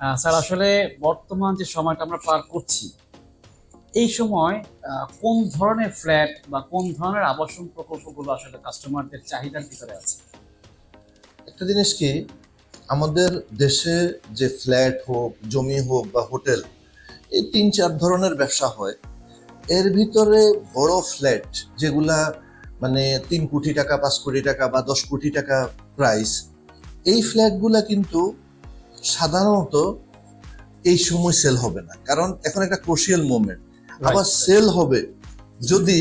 Sir, আসলে বর্তমান যে সময়টা আমরা পার করছি, এই সময় কোন ধরনের ফ্ল্যাট বা কোন ধরনের আবাসন প্রকল্পগুলো আসলে কাস্টমারদের চাহিদার ভিতরে আছে? একটা জিনিস কি, আমাদের দেশে যে ফ্ল্যাট হোক, জমি হোক বা হোটেল, এই তিন চার ধরনের ব্যবসা হয়। এর ভিতরে বড় ফ্ল্যাট, যেগুলা মানে তিন কোটি টাকা, পাঁচ কোটি টাকা বা দশ কোটি টাকা প্রাইস এই ফ্ল্যাটগুলা কিন্তু সাধারণত এই সময় সেল হবে না। কারণ এখন একটা ক্রোশিয়াল মোমেন্ট আবার সেল হবে যদি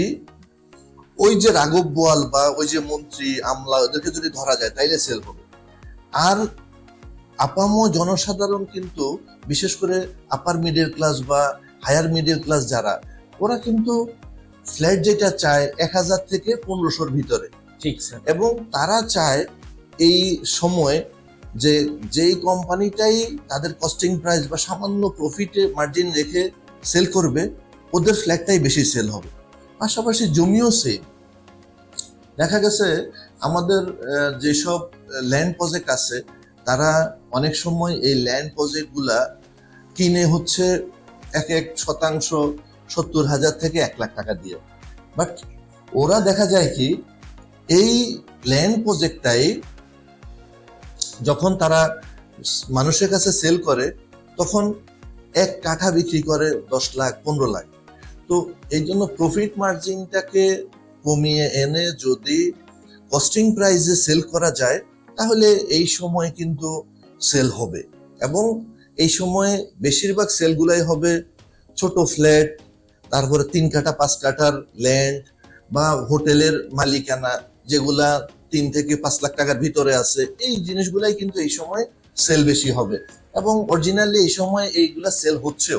ওই যে রাঘব বোয়াল বা ওই যে মন্ত্রী আমলা ওদেরকে যদি ধরা যায় তাইলে সেল হবে। আর আপাম জনসাধারণ কিন্তু বিশেষ করে আপার মিডল ক্লাস বা হায়ার মিডল ক্লাস যারা ওরা কিন্তু ফ্ল্যাট যেটা চায় এক হাজার থেকে পনেরোশোর ভিতরে। ঠিক এবং তারা চায় এই সময় যে, যেই কোম্পানিটাই তাদের কস্টিং প্রাইস বা সামান্য প্রফিটে মার্জিন রেখে সেল করবে, ওদের ফ্ল্যাটটাই বেশি সেল হবে। পাশাপাশি জমিও সেম দেখা গেছে, আমাদের যেসব ল্যান্ড প্রজেক্ট আছে, তারা অনেক সময় এই ল্যান্ড প্রজেক্টগুলা কিনে হচ্ছে এক এক শতাংশ সত্তর হাজার থেকে এক লাখ টাকা দিয়ে। বাট ওরা দেখা যায় কি, এই ল্যান্ড প্রজেক্টটাই যখন তারা মানুষের কাছে সেল করে, তখন এক কাঠা বিক্রি করে দশ লাখ, পনেরো লাখ। তো এই জন্য প্রফিট মার্জিনটাকে কমিয়ে এনে যদি কস্টিং প্রাইসে সেল করা যায়, তাহলে এই সময় কিন্তু সেল হবে। এবং এই সময়ে বেশিরভাগ সেলগুলাই হবে ছোট ফ্ল্যাট তারপরে তিন কাঠা, পাঁচ কাঠার ল্যান্ড বা হোটেলের মালিকানা যেগুলা তিন থেকে পাঁচ লাখ টাকার ভিতরে আছে। এই জিনিসগুলাই কিন্তু এই সময় সেল বেশি হবে। এবং অরিজিনালি এই সময় এইগুলা সেল হচ্ছেও।